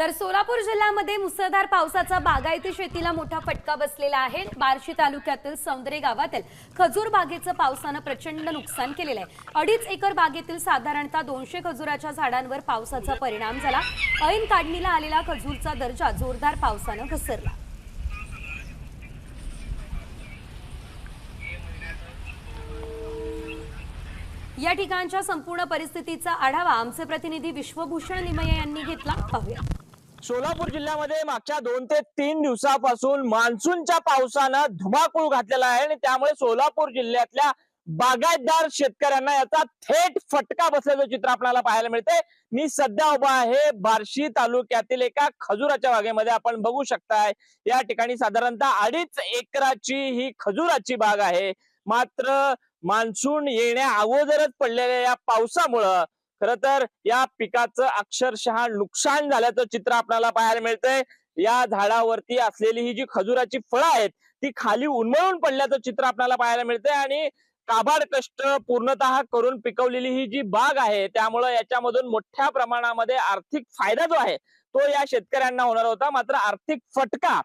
तर सोलापूर जिल्ह्यामध्ये मुसळधार पावसाचा बागायती शेतीला मोठा फटका बसलेला आहे. बार्शी तालुक्यातील सौंदर्य गावातील खजूर बागेचं पावसानं प्रचंड नुकसान केलेलं आहे. अडीच एकर बागेतील साधारणतः दोनशे खजुराच्या झाडांवर पावसाचा परिणाम झाला. ऐन काढणीला आलेला खजूरचा दर्जा जोरदार पावसानं घसरला. या ठिकाणच्या संपूर्ण परिस्थितीचा आढावा आमचे प्रतिनिधी विश्वभूषण निमय यांनी घेतला. पाहूया. सोलापूर जिल्ह्यामध्ये मागच्या दोन ते तीन दिवसापासून मान्सूनच्या पावसानं धुमाकूळ घातलेला आहे आणि त्यामुळे सोलापूर जिल्ह्यातल्या बागायतदार शेतकऱ्यांना याचा थेट फटका बसल्याचं चित्र आपल्याला पाहायला मिळते मी सध्या उभा आहे बार्शी तालुक्यातील एका खजुराच्या बागेमध्ये. आपण बघू शकताय या ठिकाणी साधारणतः अडीच एकराची ही खजुराची बाग आहे. मात्र मान्सून येण्या अगोदरच पडलेल्या या पावसामुळं खर तर या पिकाचं अक्षरशः नुकसान झाल्याचं चित्र आपल्याला पाहायला मिळतंय. या झाडावरती असलेली ही जी खजुराची फळं आहेत ती खाली उन्मळून पडल्याचं चित्र आपल्याला पाहायला मिळतंय आणि काबाड कष्ट पूर्णतः करून पिकवलेली ही जी बाग आहे त्यामुळं याच्यामधून मोठ्या प्रमाणामध्ये आर्थिक फायदा जो आहे तो या शेतकऱ्यांना होणार होता. मात्र आर्थिक फटका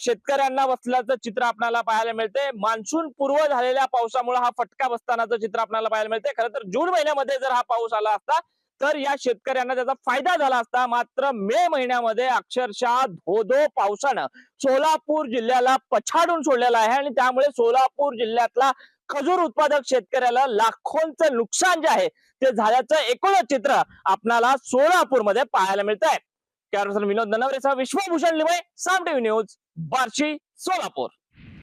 शेतकऱ्यांना बसल्याचं चित्र आपल्याला पाहायला मिळते मान्सून पूर्व झालेल्या पावसामुळे हा फटका बसतानाचं चित्र आपल्याला पाहायला मिळते खरं तर जून महिन्यामध्ये जर हा पाऊस आला असता तर या शेतकऱ्यांना त्याचा फायदा झाला असता. मात्र मे महिन्यामध्ये अक्षरशः धोधो पावसानं सोलापूर जिल्ह्याला पछाडून सोडलेला आहे आणि त्यामुळे सोलापूर जिल्ह्यातला खजूर उत्पादक शेतकऱ्याला लाखोंचं नुकसान जे आहे ते झाल्याचं एकूणच चित्र आपणाला सोलापूरमध्ये पाहायला मिळत आहे कॅमेरामॅन विनोद ननवरेचा विश्वभूषण लिमय साम टीव्ही न्यूज. बार्शी सोलापूर.